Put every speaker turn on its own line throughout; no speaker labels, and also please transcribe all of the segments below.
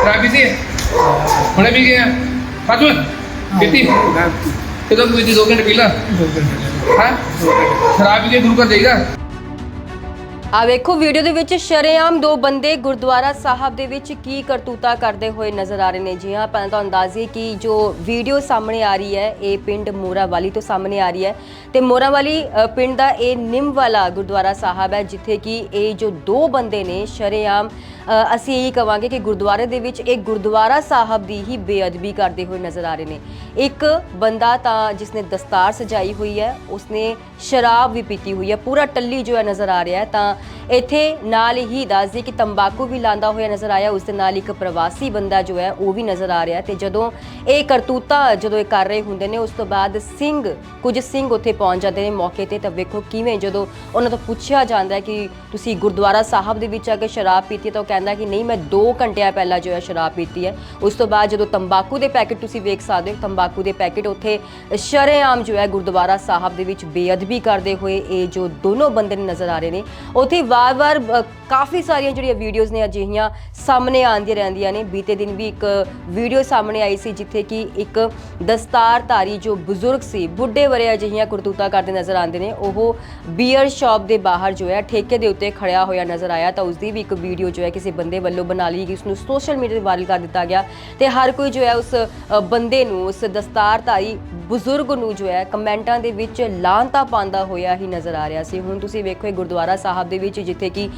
ਸ਼ਰਾਬ ਪੀਤੀ ਹੈ? ਹੁਣੇ ਵੀ ਗਿਆ ਫਾਤੂ ਪੀਤੀ? ਕਿਦੋਂ ਕੋਈ ਦੀ 2 ਘੰਟੇ ਪੀ ਲਾ ਹਾਂ? ਸ਼ਰਾਬ ਪੀ ਕੇ ਗੁਰੂ ਘਰ ਜਾਈਦਾ
ਆ ਵੇਖੋ ਵੀਡੀਓ ਦੇ ਵਿੱਚ ਸ਼ਰੇਆਮ ਦੋ ਬੰਦੇ ਗੁਰਦੁਆਰਾ ਸਾਹਿਬ ਦੇ ਵਿੱਚ ਕੀ ਕਰਤੂਤਾ ਕਰਦੇ ਹੋਏ ਨਜ਼ਰ ਆ ਰਹੇ ਨੇ। ਜੀ ਹਾਂ ਪਹਿਲਾਂ ਤਾਂ ਅੰਦਾਜ਼ੇ ਕਿ ਜੋ ਵੀਡੀਓ ਸਾਹਮਣੇ ਆ ਰਹੀ ਹੈ ਇਹ ਪਿੰਡ ਮੋਰਾਵਾਲੀ ਤੋਂ ਸਾਹਮਣੇ ਆ ਰਹੀ ਹੈ। ਤੇ ਮੋਰਾਵਾਲੀ ਪਿੰਡ ਦਾ ਇਹ ਨਿੰਮ ਵਾਲਾ ਗੁਰਦੁਆਰਾ ਸਾਹਿਬ ਹੈ ਜਿੱਥੇ ਕਿ ਇਹ ਜੋ ਦੋ ਬੰਦੇ ਨੇ ਸ਼ਰੇਆਮ ਅਸੀਂ ਇਹੀ ਕਵਾਂਗੇ ਕਿ ਗੁਰਦੁਆਰੇ ਦੇ ਵਿੱਚ ਇਹ ਗੁਰਦੁਆਰਾ ਸਾਹਿਬ ਦੀ ਹੀ ਬੇਅਦਬੀ ਕਰਦੇ ਹੋਏ ਨਜ਼ਰ ਆ ਰਹੇ ਨੇ। ਇੱਕ ਬੰਦਾ ਤਾਂ ਜਿਸਨੇ ਦਸਤਾਰ ਸਜਾਈ ਹੋਈ ਹੈ, ਉਸਨੇ ਸ਼ਰਾਬ ਵੀ ਪੀਤੀ ਹੋਈ ਹੈ, ਪੂਰਾ ਟੱਲੀ ਜੋ ਹੈ ਨਜ਼ਰ ਆ ਰਿਹਾ ਹੈ, ਤਾਂ ਇੱਥੇ ਨਾਲ ਹੀ ਦੱਸਦੀ ਕਿ ਤੰਬਾਕੂ ਵੀ ਲਾਂਦਾ ਹੋਇਆ ਨਜ਼ਰ ਆਇਆ। ਉਸ ਦੇ ਨਾਲ ਇੱਕ ਪ੍ਰਵਾਸੀ ਬੰਦਾ ਜੋ ਹੈ, ਉਹ ਵੀ ਨਜ਼ਰ ਆ ਰਿਹਾ ਤੇ ਜਦੋਂ ਇਹ ਕਰਤੂਤਾ ਜਦੋਂ ਇਹ ਕਰ ਰਹੇ ਹੁੰਦੇ ਨੇ, ਉਸ ਤੋਂ ਬਾਅਦ ਸਿੰਘ, ਕੁਝ ਸਿੰਘ ਉੱਥੇ ਪਹੁੰਚ ਜਾਂਦੇ ਨੇ ਮੌਕੇ ਤੇ। ਤਾਂ ਵੇਖੋ ਕਿਵੇਂ ਜਦੋਂ ਉਹਨਾਂ ਤੋਂ ਪੁੱਛਿਆ ਜਾਂਦਾ ਹੈ ਕਿ ਤੁਸੀਂ ਗੁਰਦੁਆਰਾ ਸਾਹਿਬ ਦੇ ਵਿੱਚ ਆ ਕੇ ਸ਼ਰਾਬ ਪੀਤੀ ਹੈ ਤਾਂ ਉਹ ਕਹਿੰਦਾ ਕਿ ਨਹੀਂ, ਮੈਂ 2 ਘੰਟਿਆਂ ਪਹਿਲਾਂ ਜੋ ਹੈ ਸ਼ਰਾਬ ਪੀਤੀ ਹੈ। ਉਸ ਤੋਂ ਬਾਅਦ ਜਦੋਂ ਤੰਬਾਕੂ ਦੇ ਪੈਕੇਟ ਤੁਸੀਂ ਵੇਖ ਸਕਦੇ ਹੋ, ਤੰਬਾਕੂ ਦੇ ਪੈਕੇਟ ਉੱਥੇ ਸ਼ਰੇਆਮ ਜੋ ਹੈ ਗੁਰਦੁਆਰਾ ਸਾਹਿਬ ਦੇ ਵਿੱਚ ਬੇਅਦਬੀ ਕਰਦੇ ਹੋਏ ਇਹ ਜੋ ਦੋਨੋਂ ਬੰਦੇ ਨੇ ਨਜ਼ਰ ਆ ਰਹੇ ਨੇ, ਉੱਥੇ ਵਾਰ-ਵਾਰ ਕਾਫੀ ਸਾਰੀਆਂ ਜਿਹੜੀਆਂ ਵੀਡੀਓਜ਼ ਨੇ ਅਜਿਹੀਆਂ ਸਾਹਮਣੇ ਆਉਂਦੀਆਂ ਰਹਿੰਦੀਆਂ ਨੇ। ਬੀਤੇ ਦਿਨ ਵੀ ਇੱਕ ਵੀਡੀਓ ਸਾਹਮਣੇ ਆਈ ਸੀ ਜਿੱਥੇ ਕਿ ਇੱਕ ਦਸਤਾਰਧਾਰੀ ਜੋ ਬਜ਼ੁਰਗ ਸੀ, ਬੁੱਢੇ ਵਰੇ ਅਜਿਹੀਆਂ ਕਰਤੂਤਾਂ ਕਰਦੇ ਨਜ਼ਰ ਆਉਂਦੇ ਨੇ। ਉਹ ਬੀਅਰ ਸ਼ਾਪ ਦੇ ਬਾਹਰ ਜੋ ਹੈ, ਠੇਕੇ ਦੇ ਉੱਤੇ ਖੜਿਆ ਹੋਇਆ ਨਜ਼ਰ ਆਇਆ ਤਾਂ ਉਸ ਦੀ ਵੀ ਇੱਕ ਵੀਡੀਓ ਜੋ ਹੈ ਕਿਸੇ ਬੰਦੇ ਵੱਲੋਂ ਬਣਾ ਲਈ ਗਈ। ਉਸ ਨੂੰ ਸੋਸ਼ਲ ਮੀਡੀਆ ਤੇ ਵਾਇਰਲ ਕਰ ਦਿੱਤਾ ਗਿਆ ਤੇ ਹਰ ਕੋਈ ਜੋ ਹੈ ਉਸ ਬੰਦੇ ਨੂੰ, ਉਸ ਦਸਤਾਰਧਾਰੀ ਬਜ਼ੁਰਗ ਨੂੰ ਜੋ ਹੈ ਕਮੈਂਟਾਂ ਦੇ ਵਿੱਚ ਲਾਂਤਾ ਪਾਉਂਦਾ ਹੋਇਆ ਹੀ ਨਜ਼ਰ ਆ ਰਿਹਾ ਸੀ। ਹੁਣ ਤੁਸੀਂ ਵੇਖੋ ਇਹ ਗੁਰਦੁਆਰਾ ਸਾਹਿਬ ਦੇ ਵਿੱਚ ਜਿੱਥੇ ਕਿ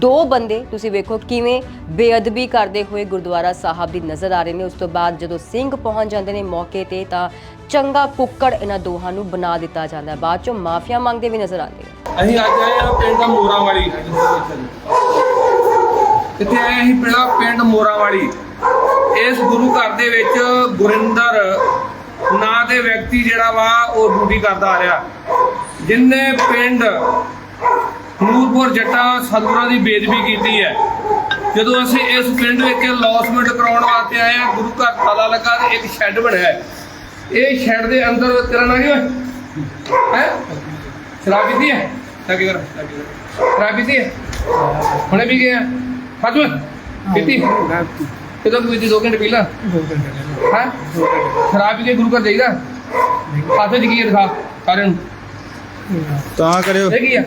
ਦੋ ਬੰਦੇ ਤੁਸੀਂ ਵੇਖੋ ਕਿਵੇਂ ਬੇਅਦਬੀ ਕਰਦੇ ਹੋਏ ਗੁਰਦੁਆਰਾ ਸਾਹਿਬ ਦੀ ਨਜ਼ਰ ਆ ਰਹੇ ਨੇ। ਉਸ ਤੋਂ ਬਾਅਦ ਜਦੋਂ ਸਿੰਘ ਪਹੁੰਚ ਜਾਂਦੇ ਨੇ ਮੌਕੇ ਤੇ ਤਾਂ ਚੰਗਾ ਕੁੱਕੜ ਇਹਨਾਂ ਦੋਹਾਂ ਨੂੰ ਬਣਾ ਦਿੱਤਾ ਜਾਂਦਾ। ਬਾਅਦ ਚੋਂ ਮਾਫੀਆ ਮੰਗਦੇ ਵੀ ਨਜ਼ਰ ਆਉਂਦੇ ਨੇ
ਅਸੀਂ ਅੱਜ ਆਏ ਆ ਪਿੰਡ ਦਾ ਵਾਲੀ। ਇੱਥੇ ਆਏ ਅਸੀਂ ਪਿੰਡ ਪਿੰਡ ਮੋਰਾਂ ਵਾਲੀ। ਇਸ ਗੁਰੂ ਘਰ ਦੇ ਵਿੱਚ ਗੁਰਿੰਦਰ ਨਾਂ ਦੇ ਵਿਅਕਤੀ ਜਿਹੜਾ ਵਾ ਉਹ ਡਿਊਟੀ ਕਰਦਾ ਆ ਰਿਹਾ। ਜਿਨਨੇ ਪਿੰਡ ਨੂਰਪੁਰ ਜੱਟਾਂ ਸਤਿਗੁਰਾਂ ਦੀ ਬੇਦਬੀ ਕੀਤੀ ਹੈ। ਜਦੋਂ ਅਸੀਂ ਇਸ ਪਿੰਡ ਵਿੱਚ ਲੌਸਮੈਂਟ ਕਰਾਉਣ ਵਾਸਤੇ ਆਏ ਆ ਗੁਰੂ ਘਰ ਤਾਲਾ ਲੱਗਾ ਤੇ ਇੱਕ ਸ਼ੈੱਡ ਬਣਿਆ ਹੈ। ਇਹ ਸ਼ੈੱਡ ਦੇ ਅੰਦਰ ਤੇਰਾ ਨਾਂ ਕੀ ਓਏ? ਹੈ? ਸ਼ਰਾਬ ਪੀਤੀ ਹੈ? ਤਾਂ ਕੀ ਕਰ ਸ਼ਰਾਬ ਪੀਤੀ ਹੈ? ਹੁਣੇ ਵੀ ਗਿਆ ਫਾਤੂ ਪੀਤੀ? ਕਿਦੋਂ ਦੀ 2 ਘੰਟੇ ਪਹਿਲਾਂ। ਹੈ? ਸ਼ਰਾਬ ਪੀ ਕੇ ਗੁਰੂ ਘਰ ਜਾਈਦਾ? ਪਾਸੇ ਚ ਕੀ ਦਿਖਾ ਸਾਰਿਆਂ ਨੂੰ?
ਤਾਂ ਕਰਿਓ।
ਇਹ ਕੀ ਆ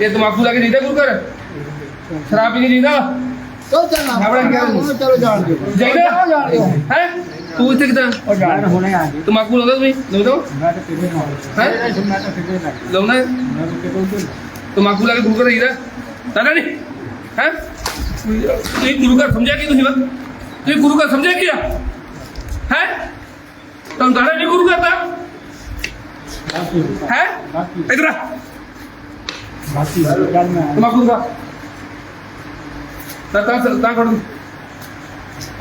ਇਹ ਤਮਾਕੂ ਲਾ ਕੇ ਜਾਈਦਾ ਗੁਰੂ ਘਰ? ਸ਼ਰਾਬ ਪੀ ਕੇ ਜਾਈਦਾ
ਚਲੋ ਚੱਲ
ਆਪਣਾ ਕੀ ਹਾਲ?
ਚਲੋ ਜਾਣ ਦਿਓ।
ਜਾਈਦਾ?
ਜਾਣ ਦਿਓ।
ਹੈ? ਤੂੰ ਇੱਥੇ ਕਿਦਾਂ?
ਉਹ ਜਾਣ ਹੁਣੇ ਆ ਜੀ।
ਤਮਾਕੂ ਲਾਉਂਦਾ ਤੁਸੀਂ? ਲਾਉਂਦਾ
ਮੈਂ ਤਾਂ
ਹੈਂ?
ਮੈਂ ਤਾਂ
ਲਾਉਂਦਾ? ਤਮਾਕੂ ਲਾ ਕੇ ਗੁਰੂ ਘਰ ਜਾਈਦਾ ਤਾਂ ਨਹੀਂ ਹੈ? ਤੁਸੀਂ ਗੁਰੂ ਘਰ ਸਮਝਿਆ ਕੀ ਤੁਸੀਂ ਵਾ? ਤੁਸੀਂ ਗੁਰੂ ਘਰ ਸਮਝਿਆ ਕੀ ਆ? ਹੈ? ਤੁਹਾਨੂੰ ਦੱਸਿਆ ਨਹੀਂ ਗੁਰੂ ਘਰ ਦਾ? ਹੈ? ਇਧਰ ਆ।
ਬਾਕੀ ਗੱਲ ਮੈਂ
ਤਮਾਕੂ ਦਾ ਤਾਂ ਤਾਂ ਤਾਂ ਕਰੋ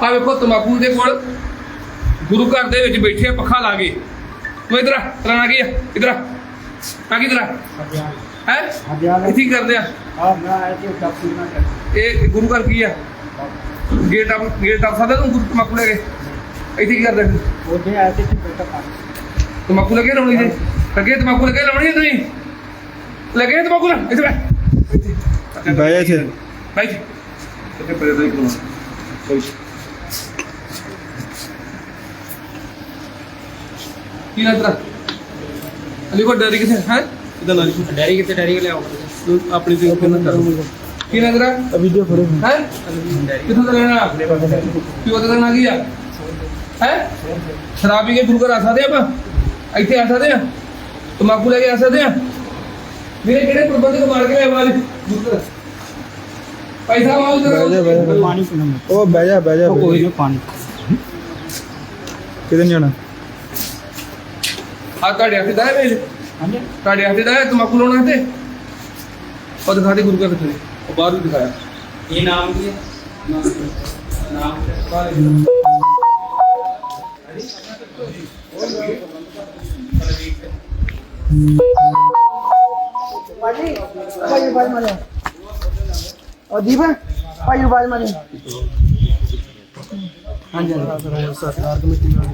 ਆ ਵੇਖੋ ਤਮਾਕੂ ਦੇ ਕੋਲ ਗੁਰੂ ਘਰ ਦੇ ਵਿੱਚ ਬੈਠੇ ਆ, ਪੱਖਾ ਲਾ ਕੇ। ਤੂੰ ਇਧਰ ਆ ਤਰਾ ਆ? ਗਿਆ ਇਧਰ ਆ। ਆ ਕਿਧਰ ਆ ਹੈ?
ਹਜ਼ਾਰ
ਇੱਥੇ ਹੀ ਕਰਦੇ ਆ।
ਆ ਮੈਂ ਆਇਆ ਕਿ ਡਾਕਟਰ ਨਾ ਕਰ
ਇਹ ਗੁਰੂ ਘਰ ਕੀ ਆ? ਗੇਟ ਗੇਟ ਤੂੰ ਤਮਾਕੂ ਲੈ ਕੇ। ਇੱਥੇ ਕੀ ਕਰਦੇ?
ਉਹਦੇ ਆਇਆ ਤੇ ਪਾਣੀ
ਤਮਾਕੂ ਲੱਗੇ ਲਾਉਣੀ ਜੇ। ਲੱਗੇ ਤਮਾਕੂ ਲੱਗੇ ਲਾਉਣੀ ਤੁਸੀਂ? ਲੱਗੇ ਕੋਲ ਕੋਈ ਕੀ ਨਾ ਤਰਾ ਅਲੀ ਕੋ ਡਰੀ ਕਿਥੇ ਹੈ ਇਦਾਂ ਨਾ
ਡੈਰੀ ਕਿਤੇ ਡੈਰੀ ਲਿਆਓ
ਆਪਣੀ ਤੇ ਕਿੰਨਾ ਕਰ ਕੀ ਨਾ ਤਰਾ
ਵੀਡੀਓ ਫੜੋ
ਹੈ ਕਿੱਥੋਂ ਦਾ ਰਹਿਣਾ ਕੀ ਉਹਦਾ ਨਾ ਕੀ ਆ ਹੈ ਸ਼ਰਾਬ ਪੀ ਕੇ ਗੁਰੂ ਘਰ ਆ ਸਕਦੇ ਆਪਾਂ ਇੱਥੇ ਆ ਸਕਦੇ ਆ ਤਮਾਕੂ ਲੈ ਕੇ ਆ ਸਕਦੇ ਆ ਮੇਰੇ ਕਿਹੜੇ ਪ੍ਰਬੰਧਕ ਮਾਰ ਕੇ ਆਏ ਵਾਲੇ ਪੈਸਾ ਵਾਲ
ਬਹਿ ਜਾ ਬਹਿ ਜਾ।
ਪਾਣੀ ਪੀਣਾ। ਮੈਂ
ਉਹ ਬਹਿ ਜਾ ਬਹਿ ਜਾ
ਉਹ ਕੋਈ ਨਹੀਂ ਪਾਣੀ।
ਕਿਤੇ ਨਹੀਂ ਜਾਣਾ?
ਆ ਤੁਹਾਡੇ ਹੱਥ ਦਾ ਹੈ ਵੇਲ
ਹਾਂਜੀ।
ਤੁਹਾਡੇ ਹੱਥ ਦਾ ਹੈ ਤਮਾਕੂ ਲਾਉਣਾ ਤੇ ਉਹ ਦਿਖਾ ਦੇ ਗੁਰੂ ਘਰ ਕਿੱਥੇ ਉਹ ਬਾਹਰ ਵੀ ਦਿਖਾਇਆ।
ਇਹ ਨਾਮ ਕੀ ਹੈ? ਨਾਮ ਭਾਈ ਉਹ ਦੀਪ ਭਾਈ ਭਾਈ ਮਾਰੇ। ਹਾਂਜੀ ਸਰਕਾਰ ਕਮੇਟੀ ਨਾਲ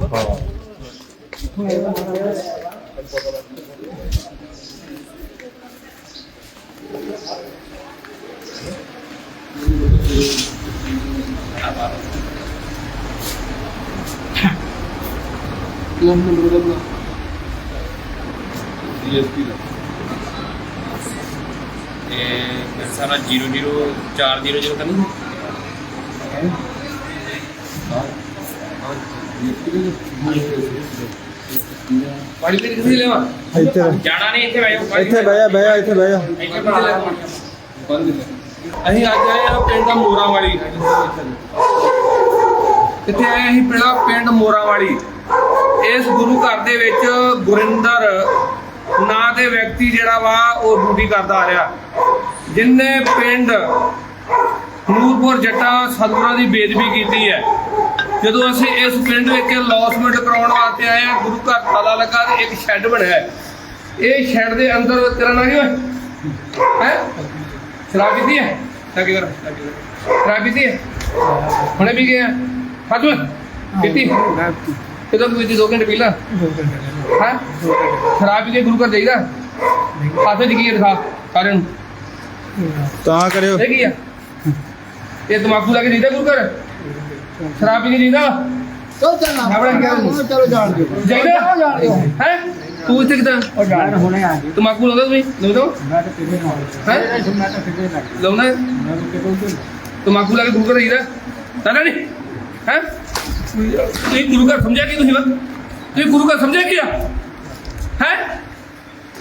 ਲੋਨ ਨੰਬਰ ਦਾ ਡੀਐਸਪੀ ਦਾ
ਇਹ ਸਾਰਾ 00400 ਤਾਂ ਨਹੀਂ?
ਪਾਣੀ ਪੀ ਕਿੱਥੇ ਲੈਵਾ
ਇੱਥੇ
ਜਾਣਾ ਨਹੀਂ ਇੱਥੇ ਬੈਠੋ
ਇੱਥੇ ਬਹਿ ਜਾ ਬਹਿ ਜਾ ਇੱਥੇ ਬਹਿ ਜਾ।
ਇੱਥੇ ਪਾ ਲੈ।
ਅਸੀਂ ਅੱਜ ਆਏ ਆ ਪਿੰਡ ਮੋਰਾਂ ਵਾਲੀ ਇੱਥੇ ਆਏ ਅਸੀਂ ਪਿੰਡ ਪਿੰਡ ਮੋਰਾਂ ਵਾਲੀ ਇਸ ਗੁਰੂ ਘਰ ਦੇ ਵਿੱਚ ਗੁਰਿੰਦਰ ਨਾਂ ਦੇ ਵਿਅਕਤੀ ਜਿਹੜਾ ਵਾ ਉਹ ਡਿਊਟੀ ਕਰਦਾ ਆ ਰਿਹਾ। ਜਿਨਨੇ ਪਿੰਡ ਨੂਰਪੁਰ ਜੱਟਾ ਸਤਿਗੁਰਾਂ ਦੀ ਬੇਦਬੀ ਕੀਤੀ ਹੈ ਜਦੋਂ ਅਸੀਂ ਇਸ ਪਿੰਡ ਵਿੱਚ ਲੌਸਮੈਂਟ ਕਰਾਉਣ ਵਾਸਤੇ ਆਏ ਆ ਗੁਰੂ ਘਰ ਤਾਲਾ ਲੱਗਾ ਤੇ ਇੱਕ ਸ਼ੈੱਡ ਬਣਿਆ ਹੈ। ਇਹ ਸ਼ੈੱਡ ਦੇ ਅੰਦਰ ਤੇਰਾ ਨਾਂ ਕੀ ਓਏ ਹੈ? ਸ਼ਰਾਬ ਪੀਤੀ ਹੈ? ਤਾਂ ਕੀ ਕਰ ਸ਼ਰਾਬ ਪੀਤੀ ਹੈ? ਹੁਣੇ ਵੀ ਗਿਆ ਫਾਟੂ ਪੀਤੀ। ਕਿਦੋਂ ਕੁ ਪੀਤੀ ਦੋ ਘੰਟੇ ਪਹਿਲਾਂ। ਹੈ? ਸ਼ਰਾਬ ਪੀ ਕੇ ਗੁਰੂ ਘਰ ਜਾਈਦਾ। ਹੱਥ ਚ ਕੀ ਹੈ ਦਿਖਾ। ਸਾਰਿਆਂ ਨੂੰ।
ਤਾਂ ਕਰਿਓ।
ਇਹ ਕੀ ਆ? ਇਹ ਤਮਾਕੂ ਲਾ ਕੇ ਜਾਈਦਾ ਗੁਰੂ ਘਰ? ਸ਼ਰਾਬ ਪੀ ਕੇ ਜਾਈਦਾ।
ਚਲ ਚੱਲਣਾ
ਆਪਣਾ ਕੀ ਹਾਲ?
ਚਲੋ ਜਾਣ ਦਿਓ।
ਜਾਈਦਾ?
ਜਾਣ ਦਿਓ।
ਹੈ? ਤੂੰ ਇੱਥੇ ਕਿਦਾਂ?
ਉਹ ਜਾਣ ਹੁਣੇ ਆ ਗਏ
ਤਮਾਕੂ ਲਾਉਂਦਾ ਤੁਸੀਂ? ਲਾਉਂਦਾ
ਮੈਂ ਤਾਂ ਕਿਤੇ ਨਾ
ਹੈ?
ਮੈਂ ਤਾਂ ਕਿਤੇ ਨਾ
ਲਾਉਂਦਾ? ਹੈ?
ਮੈਂ ਤਾਂ ਕਿਤੇ
ਤਮਾਕੂ ਲਾ ਕੇ ਗੁਰੂ ਘਰ ਜਾਈਦਾ। ਤਾਂ ਨਹੀਂ? ਹੈ? ਤੁਸੀਂ ਗੁਰੂ ਘਰ ਸਮਝਿਆ ਕੀ ਤੁਸੀਂ ਵਾ? ਤੁਸੀਂ ਗੁਰੂ ਘਰ ਸਮਝਿਆ ਕੀ ਆ? ਹੈ?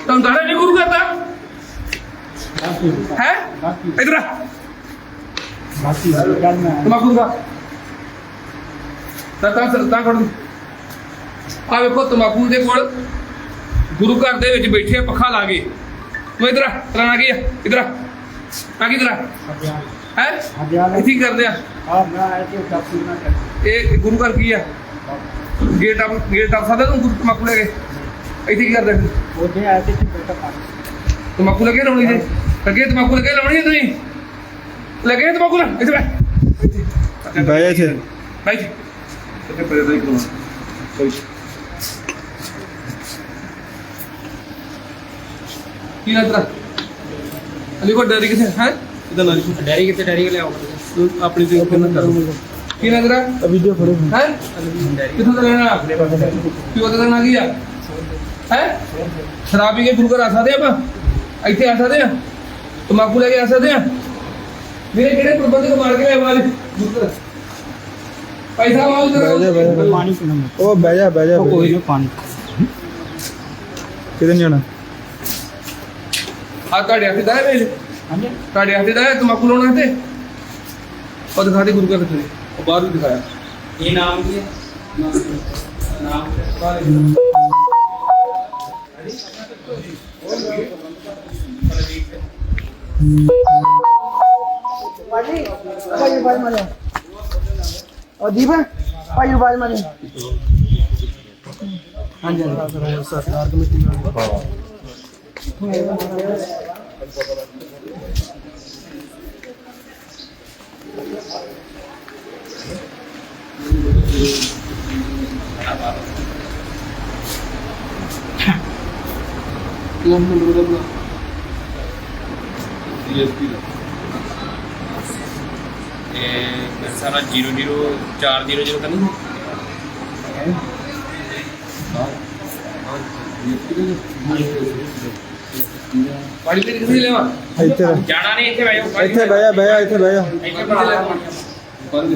ਤੁਹਾਨੂੰ ਦੱਸਿਆ ਨਹੀਂ ਗੁਰੂ ਘਰ ਦਾ? ਹੈ? ਇਧਰ ਆ। ਤਾਂ ਤਾਂ ਤਾਂ ਵੇਖੋ ਤਮਾਕੂ ਦੇ ਕੋਲ ਗੁਰੂ ਘਰ ਦੇ ਵਿੱਚ ਬੈਠੇ ਆ, ਪੱਖਾ ਲਾ ਕੇ। ਤੂੰ ਇਧਰ ਆ ਤੇਰਾ ਇਧਰ ਆ। ਕੀ ਤੇਰਾ ਹੈ? ਇੱਥੇ ਕਰਦੇ ਆ।
ਆ ਮੈਂ ਆਇਆ ਕਿ ਕਾਫੀ ਨਾ ਕਰ
ਇਹ ਗੁਰੂ ਘਰ ਕੀ ਆ? ਗੇਟ ਆਪ ਗੇਟ ਆਪ ਸਕਦਾ ਤੂੰ ਗੁਰੂ ਤਮਾਕੂ ਲੈ ਕੇ। ਇੱਥੇ ਕੀ ਕਰਦੇ?
ਉਹਦੇ ਆਇਆ ਕਿ ਬੇਟਾ ਪਾਣੀ
ਤਮਾਕੂ ਲੱਗੇ ਲਾਉਣੀ ਜੇ। ਲੱਗੇ ਤਮਾਕੂ ਲੱਗੇ ਲਾਉਣੀ ਹੈ ਤੁਸੀਂ? ਲੱਗੇ ਤਮਾਕੂ ਲਾ ਇੱਥੇ ਬੈ
ਜਾ ਇੱਥੇ।
ਬਾਈ ਇੱਥੇ ਪਰੇ ਦਾ ਹੀ ਕਰਵਾ ਕੋਈ ਕੀ ਨਾ ਤੇਰਾ ਅਲੀ ਕੋ ਡਰੀ ਕਿਥੇ ਹੈ? ਇਦਾਂ ਨਾ
ਡੈਰੀ ਕਿਤੇ ਡੈਰੀ ਲਿਆਓ
ਤੂੰ ਆਪਣੀ ਤੇ ਕਿੰਨਾ ਕਰ ਕੀ ਤੇਰਾ?
ਆ ਵੀਡੀਓ ਫੜੋ।
ਹੈ? ਕਿੱਥੋਂ ਦਾ ਰਹਿਣਾ? ਪਿਓ ਦਾ ਨਾਂ ਕੀ ਆ? ਹੈ? ਸ਼ਰਾਬ ਪੀ ਕੇ ਗੁਰੂ ਘਰ ਆ ਸਕਦੇ ਆਪਾਂ? ਇੱਥੇ ਆ ਸਕਦੇ ਆ? ਤਮਾਕੂ ਲੈ ਕੇ ਆ ਸਕਦੇ ਆ? ਮੇਰੇ ਕਿਹੜੇ ਪ੍ਰਬੰਧਕ ਮਾਰ ਕੇ ਆਵਾਜ਼ ਗੁਰੂ ਘਰ ਪੈਸਾ ਮਾਲ
ਪਾਣੀ ਪੀਣਾ ਮੈਂ।
ਉਹ ਬਹਿ ਜਾ ਬਹਿ ਜਾ
ਕੋਈ ਨਹੀਂ ਪਾਣੀ।
ਕਿਤੇ ਨੀ ਜਾਣਾ?
ਆ ਤੁਹਾਡੇ ਹੱਥ ਦਾ ਹੈ ਵੇਲੇ
ਹਾਂਜੀ।
ਤੁਹਾਡੇ ਹੱਥ ਦਾ ਹੈ ਤਮਾਕੂ ਲਾਉਣਾ ਤੇ ਉਹ ਦਿਖਾ ਦੇ ਗੁਰੂ ਘਰ ਤੇ ਉਹ ਬਾਹਰ ਵੀ ਦਿਖਾਇਆ
ਇਹ ਨਾਮ ਕੀ ਹੈ ਨਾਮ
ਭਾਈ ਭਾਈ ਭਾਈ ਮਾਰਿਆ ਉਹ ਦੀਪ ਭਾਈ ਭਾਈ ਮਾਰਿਆ ਹਾਂਜੀ ਹਾਂਜੀ ਸਰਕਾਰ ਕਮੇਟੀ
ਲੋਨ ਨੰਬਰ ਦਾ ਡੀਐਸਪੀ ਦਾ ਪਾਣੀ ਪੀ ਕਿੱਥੇ ਲੈਵਾ
ਇੱਥੇ
ਜਾਣਾ ਨਹੀਂ ਇੱਥੇ ਬੈਠੋ
ਇੱਥੇ ਬਹਿ ਜਾ ਬਹਿ ਜਾ ਇੱਥੇ ਬਹਿ ਜਾ।
ਇੱਥੇ ਪਾ ਲੈ
ਬੰਦ